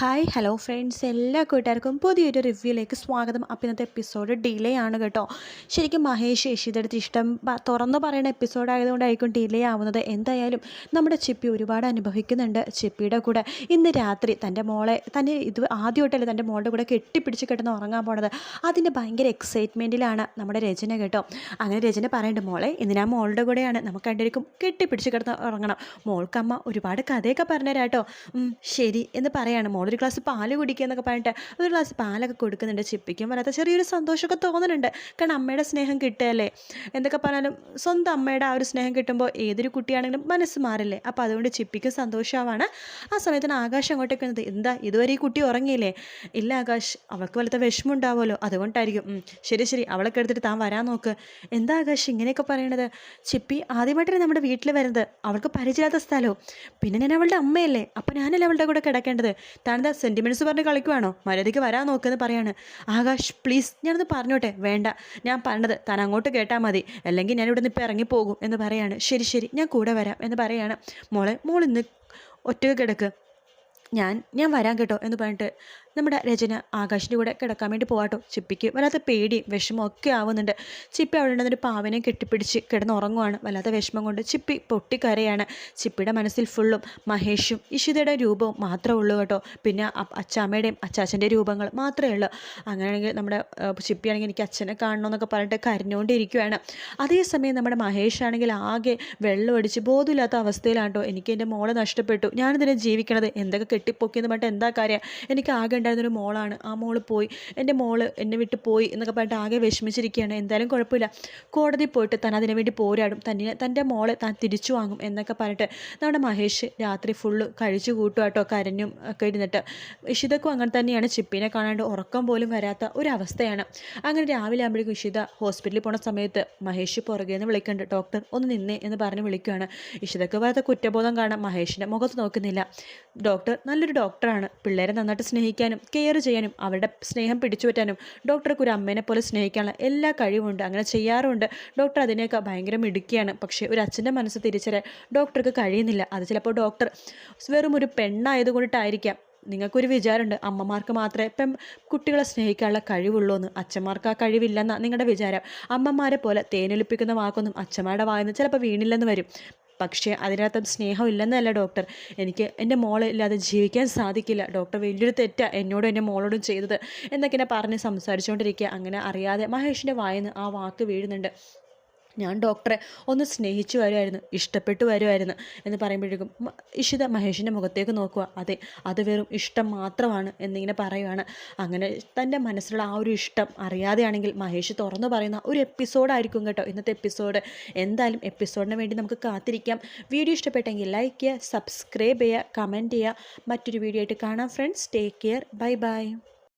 Hi hello friends എല്ലാ കൂട്ടുകാർക്കും പുതിയൊരു റിവ്യൂയിലേക്ക് സ്വാഗതം. അപ്പം ഇന്നത്തെ എപ്പിസോഡ് ഡിലേ ആണ് കേട്ടോ. ശരിക്കും മഹേഷ് യശിതെടുത്ത് ഇഷ്ടം തുറന്നു പറയുന്ന എപ്പിസോഡ് ആയതുകൊണ്ടായിരിക്കും ഡിലേ ആവുന്നത്. എന്തായാലും നമ്മുടെ ചിപ്പി ഒരുപാട് അനുഭവിക്കുന്നുണ്ട് ചിപ്പിയുടെ കൂടെ. ഇന്ന് രാത്രി തന്റെ മോളെ തന്നെ ഇത് ആദ്യമായിട്ടല്ലേ തന്റെ മോളുടെ കൂടെ കെട്ടിപ്പിടിച്ച് കിടന്ന് ഉറങ്ങാൻ പോണത്. അതിന്റെ ഭയങ്കര എക്സൈറ്റ്മെന്റിലാണ് നമ്മുടെ രചന കേട്ടോ. അങ്ങനെ രചന പറയേണ്ട മോളെ ഇന്ന് ഞാൻ മോളുടെ കൂടെയാണ്? നമുക്ക് രണ്ടുപേർക്കും കെട്ടിപ്പിടിച്ച് കിടന്ന് ഉറങ്ങണം. മോൾക്കമ്മ ഒരുപാട് കഥയൊക്കെ പറഞ്ഞുതരാട്ടോ കേട്ടോ. ശരി എന്ന് പറയാണ് മോളൊരു ഗ്ലാസ് പാൽ കുടിക്കുക എന്നൊക്കെ പറഞ്ഞിട്ട് ഒരു ഗ്ലാസ് പാലൊക്കെ കൊടുക്കുന്നുണ്ട് ചിപ്പിക്കും. വരാത്ത ചെറിയൊരു സന്തോഷമൊക്കെ തോന്നുന്നുണ്ട് കാരണം അമ്മയുടെ സ്നേഹം കിട്ടുകയല്ലേ? എന്തൊക്കെ പറഞ്ഞാലും സ്വന്തം അമ്മയുടെ ആ ഒരു സ്നേഹം കിട്ടുമ്പോൾ ഏതൊരു കുട്ടിയാണെങ്കിലും മനസ്സ് മാറില്ലേ? അപ്പോൾ അതുകൊണ്ട് ചിപ്പിക്കും സന്തോഷമാണ് ആ സമയത്തിന് ആകാശം അങ്ങോട്ടേക്ക് വന്നത് എന്താ? ഇതുവരെ ഈ കുട്ടി ഉറങ്ങിയില്ലേ? ഇല്ല ആകാശ് അവൾക്ക് വലുത്ത വിഷമം ഉണ്ടാവുമല്ലോ അതുകൊണ്ടായിരിക്കും ശരി ശരി. അവളൊക്കെ എടുത്തിട്ട് താൻ വരാൻ നോക്ക്. എന്താ ആകാശ് ഇങ്ങനെയൊക്കെ പറയണത്? ചിപ്പി ആദ്യമായിട്ടല്ലേ നമ്മുടെ വീട്ടിൽ വരുന്നത്. അവൾക്ക് പരിചയമില്ലാത്ത സ്ഥലവും. പിന്നെ ഞാൻ അവളുടെ അമ്മയല്ലേ? അപ്പോൾ ഞാനല്ലേ അവളുടെ കൂടെ കിടക്കേണ്ടത്? താനെന്താ സെന്റിമെന്റ്സ് പറഞ്ഞ് കളിക്കുവാണോ? മര്യാദയ്ക്ക് വരാൻ നോക്കുമെന്ന് പറയാണ്. ആകാശ് പ്ലീസ് ഞാനൊന്ന് പറഞ്ഞോട്ടെ? വേണ്ട. ഞാൻ പറഞ്ഞത് താൻ അങ്ങോട്ട് കേട്ടാൽ മതി. അല്ലെങ്കിൽ ഞാൻ ഇവിടെ നിന്ന് ഇപ്പം ഇറങ്ങിപ്പോകും എന്ന് പറയാണ്. ശരി ശരി ഞാൻ കൂടെ വരാം എന്ന് പറയാണ്. മോളെ മോളിന്ന് ഒറ്റ കിടക്ക്. ഞാൻ ഞാൻ വരാൻ കേട്ടോ എന്ന് പറഞ്ഞിട്ട് നമ്മുടെ രചന ആകാശിന്റെ കൂടെ കിടക്കാൻ വേണ്ടി പോവാട്ടോ. ചിപ്പിക്ക് വല്ലാത്ത പേടിയും വിഷമം ഒക്കെ ആവുന്നുണ്ട്. ചിപ്പി അവിടെ നിന്നൊരു പാവനെ കെട്ടിപ്പിടിച്ച് കിടന്നുറങ്ങുവാണ് വല്ലാത്ത വിഷമം കൊണ്ട് ചിപ്പി പൊട്ടിക്കരയാണ്. ചിപ്പിയുടെ മനസ്സിൽ ഫുള്ളും മഹേഷും ഇഷിതയുടെ രൂപവും മാത്രമേ ഉള്ളൂ കേട്ടോ. പിന്നെ അച്ചാമ്മയുടെയും അച്ചാച്ചന്റെ രൂപങ്ങൾ മാത്രമേ ഉള്ളൂ. അങ്ങനെയാണെങ്കിൽ നമ്മുടെ ചിപ്പിയാണെങ്കിൽ എനിക്ക് അച്ഛനെ കാണണമെന്നൊക്കെ പറഞ്ഞിട്ട് കരഞ്ഞുകൊണ്ടിരിക്കുകയാണ് അതേസമയം നമ്മുടെ മഹേഷ് ആണെങ്കിൽ ആകെ വെള്ളം അടിച്ച് ബോധമില്ലാത്ത അവസ്ഥയിലാണ് കേട്ടോ എനിക്ക് എന്റെ മോളെ നഷ്ടപ്പെട്ടു. ഞാനിതിനെ ജീവിക്കണത് എന്തൊക്കെ കെട്ടിപ്പൊക്കിയെന്ന് പറഞ്ഞിട്ട് എന്താ കാര്യം? എനിക്ക് ആകെ ഉണ്ടായിരുന്നൊരു മോളാണ്. ആ മോൾ പോയി. എന്റെ മോൾ എന്നെ വിട്ട് പോയി എന്നൊക്കെ പറഞ്ഞിട്ട് ആകെ വിഷമിച്ചിരിക്കുകയാണ്. എന്തായാലും കുഴപ്പമില്ല. കോടതി പോയിട്ട് താൻ അതിനു വേണ്ടി പോരാടും. തന്നെ തന്റെ മോളെ താൻ തിരിച്ചു വാങ്ങും എന്നൊക്കെ പറഞ്ഞിട്ട് നമ്മുടെ മഹേഷ് രാത്രി ഫുള്ള് കഴിച്ചു കൂട്ടും കരഞ്ഞും ഒക്കെ ഇരുന്നിട്ട്. ഇഷിതക്കും അങ്ങനെ തന്നെയാണ് ചിപ്പിനെ കാണാണ്ട് ഉറക്കം പോലും വരാത്ത ഒരവസ്ഥയാണ്. അങ്ങനെ രാവിലെ ആകുമ്പോഴേക്കും ഇഷിത ഹോസ്പിറ്റലിൽ പോണ സമയത്ത് മഹേഷ് പുറകെ നിന്ന് വിളിക്കുന്നുണ്ട് ഡോക്ടർ ഒന്ന് നിന്നേ എന്ന് പറഞ്ഞ് വിളിക്കുകയാണ് ഇഷിതക്ക് വരാത്ത കുറ്റബോധം കാണാൻ മഹേഷിന്റെ മുഖത്ത് നോക്കുന്നില്ല. ഡോക്ടർ നല്ലൊരു ഡോക്ടറാണ്. പിള്ളേരെ നന്നായിട്ട് സ്നേഹിക്കാനും കെയർ ചെയ്യാനും അവരുടെ സ്നേഹം പിടിച്ചു പറ്റാനും ഡോക്ടർക്ക് ഒരു അമ്മേനെ പോലെ സ്നേഹിക്കാനുള്ള എല്ലാ കഴിവുണ്ട് അങ്ങനെ ചെയ്യാറുണ്ട്. ഡോക്ടർ അതിനെയൊക്കെ ഭയങ്കര മിടുക്കിയാണ്. പക്ഷേ ഒരു അച്ഛന്റെ മനസ്സ് തിരിച്ചറിയാൻ ഡോക്ടർക്ക് കഴിയുന്നില്ല. അത് ചിലപ്പോൾ ഡോക്ടർ വെറും ഒരു പെണ്ണായതുകൊണ്ടിട്ടായിരിക്കാം. നിങ്ങൾക്കൊരു വിചാരമുണ്ട് അമ്മമാർക്ക് മാത്രമേ ഇപ്പം കുട്ടികളെ സ്നേഹിക്കാനുള്ള കഴിവുള്ളൂ എന്ന്. അച്ഛന്മാർക്ക് ആ കഴിവില്ലെന്ന നിങ്ങളുടെ വിചാരം. അമ്മമാരെ പോലെ തേനൊലിപ്പിക്കുന്ന വാക്കൊന്നും അച്ഛന്മാരുടെ വായെന്ന് ചിലപ്പോൾ വീണില്ലെന്ന് വരും. പക്ഷേ അതിനകത്തും സ്നേഹം ഇല്ലെന്നല്ല ഡോക്ടർ. എനിക്ക് എന്റെ മോളെ ഇല്ലാതെ ജീവിക്കാൻ സാധിക്കില്ല. ഡോക്ടർ വലിയൊരു തെറ്റാണ് എന്നോടും എന്റെ മോളോടും ചെയ്തത്. എന്നൊക്കെ എന്നെ പറഞ്ഞ് സംസാരിച്ചുകൊണ്ടിരിക്കുക. അങ്ങനെ അറിയാതെ മഹേഷിന്റെ വായന്ന് ആ വാക്ക് വീഴുന്നുണ്ട്. ഞാൻ ഡോക്ടറെ ഒന്ന് സ്നേഹിച്ചു വരുമായിരുന്നു ഇഷ്ടപ്പെട്ടു വരുമായിരുന്നു എന്ന് പറയുമ്പോഴേക്കും ഇഷിത മഹേഷിന്റെ മുഖത്തേക്ക് നോക്കുക. അതെ അത് വെറും ഇഷ്ടം മാത്രമാണ് എന്നിങ്ങനെ പറയുവാണ്. അങ്ങനെ തന്റെ മനസ്സിലുള്ള ആ ഒരു ഇഷ്ടം അറിയാതെയാണെങ്കിൽ മഹേഷ് തുറന്നു പറയുന്ന ഒരു എപ്പിസോഡായിരിക്കും കേട്ടോ ഇന്നത്തെ എപ്പിസോഡ് എന്തായാലും എപ്പിസോഡിന് വേണ്ടി നമുക്ക് കാത്തിരിക്കാം. വീഡിയോ ഇഷ്ടപ്പെട്ടെങ്കിൽ ലൈക്ക് ചെയ്യുക സബ്സ്ക്രൈബ് ചെയ്യുക കമന്റ് ചെയ്യുക. മറ്റൊരു വീഡിയോ ആയിട്ട് കാണാം friends take care bye bye